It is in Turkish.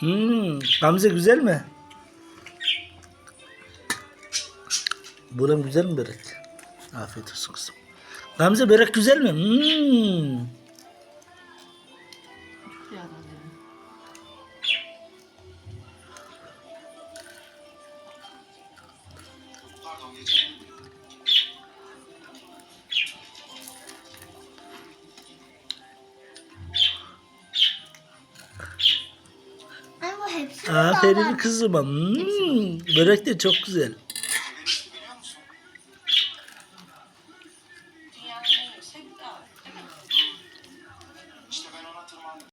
Hmm, Gamze güzel mi? Buram güzel mi börek? Afiyet olsun kızım. Gamze börek güzel mi? Hmm. Yalan dedim. hepsi Aferin kızıma. Hmm, börek de çok güzel.